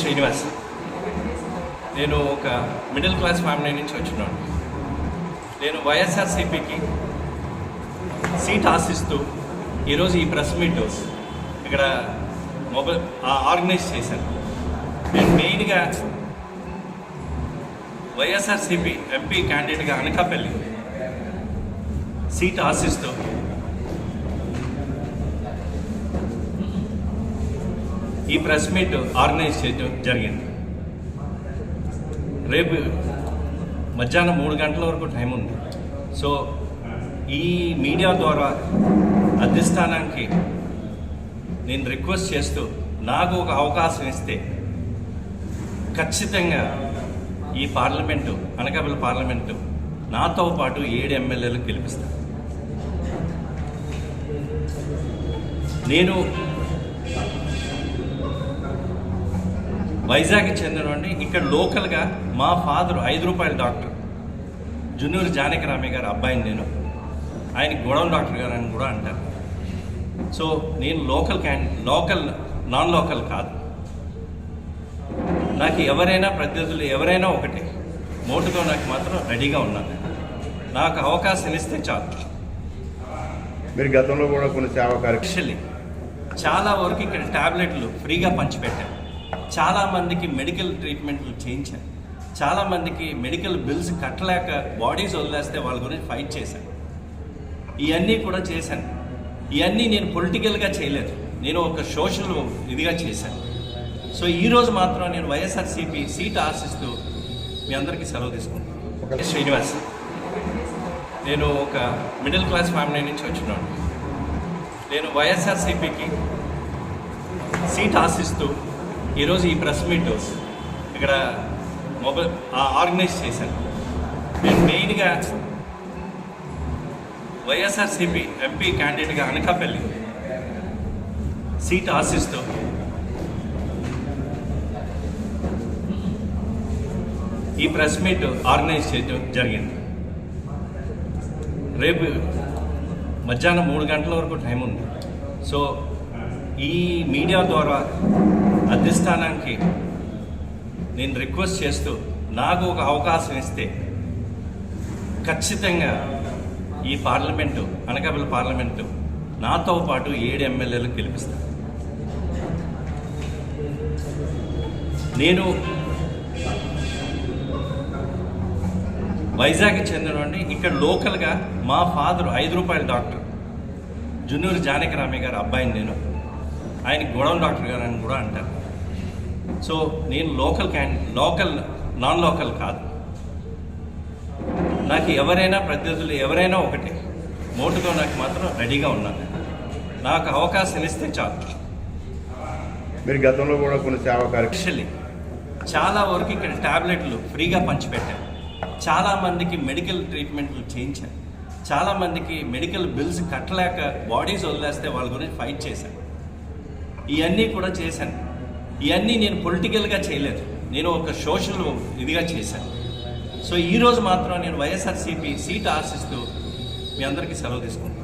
శ్రీనివాస్ నేను ఒక middle class family నుంచి వచ్చినాను. నేను వైఎస్ఆర్సీపీకి సీట్ ఆశిస్తూ ఈరోజు ఈ ప్రెస్ మీట్ ఇక్కడ మొబైల్ ఆర్గనైజ్ చేశాను. నేను మెయిన్గా వైఎస్ఆర్సీపీ ఎంపీ క్యాండిడేట్గా అనకాపల్లి. సీట్ ఆశిస్తూ ఈ ప్రెస్ మీట్ ఆర్గనైజ్ చేయడం జరిగింది. రేపు మధ్యాహ్నం మూడు గంటల వరకు టైం ఉంది. సో ఈ మీడియా ద్వారా అధిష్టానానికి నేను రిక్వెస్ట్ చేస్తూ నాకు ఒక అవకాశం ఇస్తే ఖచ్చితంగా ఈ పార్లమెంటు అనకాపల్లి పార్లమెంటు నాతో పాటు ఏడు ఎమ్మెల్యేలకు గెలిపిస్తాను నేను వైజాగ్కి చెందినవాడిని. ఇక్కడ లోకల్గా మా ఫాదర్ ఐదు రూపాయల డాక్టర్. జున్నూరు జానకిరామయ్య గారు అబ్బాయిని నేను. ఆయన గొడవ డాక్టర్ గారు అని కూడా అంటారు. సో నేను local can local non local కాదు. నాకు ఎవరైనా ప్రత్యర్థులు ఎవరైనా ఒకటే. మోటుతో నాకు మాత్రం రెడీగా ఉన్నాను. నాకు అవకాశం ఇస్తే చాలు. మీరు గతంలో కూడా కొన్ని సేవా యాక్చువల్లీ చాలా వరకు ఇక్కడ ట్యాబ్లెట్లు ఫ్రీగా పంచిపెట్టాను చాలామందికి మెడికల్ ట్రీట్మెంట్లు చేయించాను చాలామందికి మెడికల్ బిల్స్ కట్టలేక బాడీస్ వదిలేస్తే వాళ్ళ గురించి ఫైట్ చేశాను ఇవన్నీ కూడా చేశాను. ఇవన్నీ నేను పొలిటికల్గా చేయలేదు. నేను ఒక సోషల్ ఇదిగా చేశాను. సో ఈరోజు మాత్రం నేను వైఎస్ఆర్సీపీ సీట్ ఆశిస్తూ మీ అందరికీ సెలవు తీసుకుంటాను శ్రీనివాస్ నేను ఒక మిడిల్ క్లాస్ ఫ్యామిలీ నుంచి వచ్చినాను నేను వైఎస్ఆర్సీపీకి సీట్ ఆశిస్తూ ఈరోజు ఈ ప్రెస్ మీట్ ఇక్కడ మొబైల్ ఆర్గనైజ్ చేశాను. నేను మెయిన్గా వైఎస్ఆర్సీపీ ఎంపీ క్యాండిడేట్గా అనకాపల్లి సీట్ ఆశిస్తూ ఈ ప్రెస్ మీట్ ఆర్గనైజ్ చేయడం జరిగింది. రేపు మధ్యాహ్నం మూడు గంటల వరకు టైం ఉంది. సో ఈ మీడియా ద్వారా అధిష్టానానికి నేను రిక్వెస్ట్ చేస్తూ నాకు ఒక అవకాశం ఇస్తే ఖచ్చితంగా ఈ పార్లమెంటు అనకాపల్లి పార్లమెంటు నాతో పాటు ఏడు ఎమ్మెల్యేలు గెలిపిస్తాను నేను వైజాగ్కి చెందినవాడిని ఇక్కడ లోకల్గా మా ఫాదర్ ఐదు రూపాయల డాక్టర్. జున్నూరు జానకిరామయ్య గారు అబ్బాయిని నేను. ఆయన గొడవ డాక్టర్ గారు అని కూడా అంటారు. సో నేను local can local non local కాదు. నాకు ఎవరైనా ప్రత్యర్థులు ఎవరైనా ఒకటే. మోటుతో నాకు మాత్రం రెడీగా ఉన్నాను నాకు అవకాశం ఇస్తే చాలు. మీరు గతంలో కూడా కొన్ని సేవా చాలా వరకు ఇక్కడ ట్యాబ్లెట్లు ఫ్రీగా పంచిపెట్టాను చాలామందికి మెడికల్ ట్రీట్మెంట్లు చేయించాను చాలామందికి మెడికల్ బిల్స్ కట్టలేక బాడీస్ వదిలేస్తే వాళ్ళ గురించి ఫైట్ చేశాను ఇవన్నీ కూడా చేశాను. ఇవన్నీ నేను పొలిటికల్గా చేయలేదు. నేను ఒక సోషల్ ఇదిగా చేశాను సో ఈరోజు మాత్రం నేను వైఎస్ఆర్సీపీ సీట్ ఆశిస్తూ మీ అందరికీ సెలవు తీసుకుంటాను